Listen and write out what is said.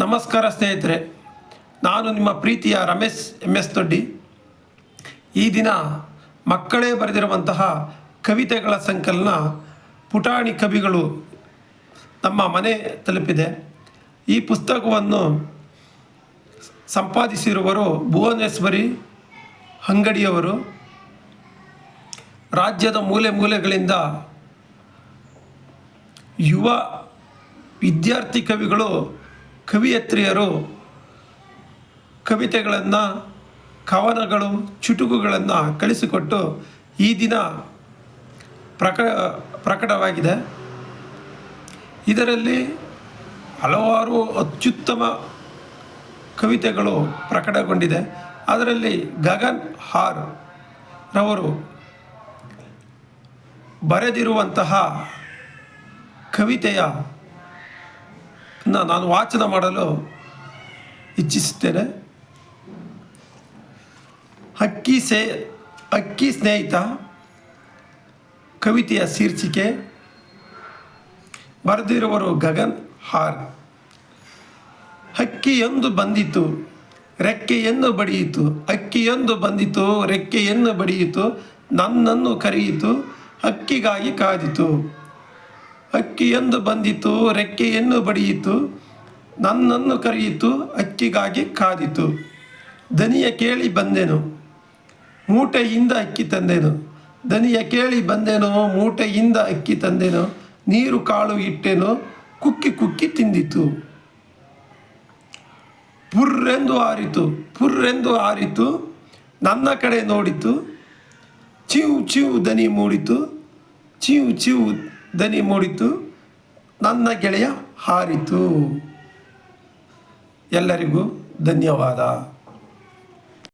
ನಮಸ್ಕಾರ ಸ್ನೇಹಿತರೆ, ನಾನು ನಿಮ್ಮ ಪ್ರೀತಿಯ ರಮೇಶ್ ಎಂ ಎಸ್ ದೊಡ್ಡಿ. ಈ ದಿನ ಮಕ್ಕಳೇ ಬರೆದಿರುವಂತಹ ಕವಿತೆಗಳ ಸಂಕಲನ ಪುಟಾಣಿ ಕವಿಗಳು ನಮ್ಮ ಮನೆ ತಲುಪಿದೆ. ಈ ಪುಸ್ತಕವನ್ನು ಸಂಪಾದಿಸಿರುವರು ಭುವನೇಶ್ವರಿ ಅಂಗಡಿಯವರು. ರಾಜ್ಯದ ಮೂಲೆ ಮೂಲೆಗಳಿಂದ ಯುವ ವಿದ್ಯಾರ್ಥಿ ಕವಿಗಳು ಕವಿಯತ್ರಿಯರು ಕವಿತೆಗಳನ್ನು, ಕವನಗಳು, ಚುಟುಕುಗಳನ್ನು ಕಳಿಸಿಕೊಟ್ಟು ಈ ದಿನ ಪ್ರಕ, ಪ್ರಕಟವಾಗಿದೆ. ಇದರಲ್ಲಿ ಹಲವಾರು ಅತ್ಯುತ್ತಮ ಕವಿತೆಗಳು ಪ್ರಕಟಗೊಂಡಿದೆ. ಅದರಲ್ಲಿ ಗಗನ್ ಹಾರ್ ರವರು ಬರೆದಿರುವಂತಹ ಕವಿತೆಯ ನಾನು ವಾಚನ ಮಾಡಲು ಇಚ್ಛಿಸುತ್ತೇನೆ. ಅಕ್ಕಿ ಸೇ ಅಕ್ಕಿ ಸ್ನೇಹಿತ, ಕವಿತೆಯ ಶೀರ್ಷಿಕೆ, ಬರೆದಿರುವರು ಗಗನ್ ಹಾರ್. ಎಂದು ಬಂದಿತು, ರೆಕ್ಕೆಯನ್ನು ಬಡಿಯಿತು. ಅಕ್ಕಿಯೊಂದು ಬಂದಿತು, ರೆಕ್ಕೆಯನ್ನು ಬಡಿಯಿತು. ನನ್ನನ್ನು ಕರೆಯಿತು ಅಕ್ಕಿಗಾಗಿ ಕಾದಿತು. ಅಕ್ಕಿಯೊಂದು ಬಂದಿತು, ರೆಕ್ಕೆಯನ್ನು ಬಡಿಯಿತು, ನನ್ನನ್ನು ಕರೆಯಿತು ಅಕ್ಕಿಗಾಗಿ ಕಾದಿತು. ದನಿಯ ಕೇಳಿ ಬಂದೆನು, ಮೂಟೆಯಿಂದ ಅಕ್ಕಿ ತಂದೆನು. ದನಿಯ ಕೇಳಿ ಬಂದೆನು, ಮೂಟೆಯಿಂದ ಅಕ್ಕಿ ತಂದೆನು. ನೀರು ಕಾಳು ಇಟ್ಟೆನು, ಕುಕ್ಕಿ ಕುಕ್ಕಿ ತಿಂದಿತು. ಪುರ್ರೆಂದು ಆರಿತು ಪುರ್ರೆಂದು ಆರಿತು, ನನ್ನ ಕಡೆ ನೋಡಿತು. ಚಿವು ಚಿವು ದನಿ ಮೂಡಿತು, ಚಿವು ಚಿವ್ ದನಿ ಮೂಡಿತು ನನ್ನ ಗೆಳೆಯ ಹಾರಿತು. ಎಲ್ಲರಿಗೂ ಧನ್ಯವಾದ.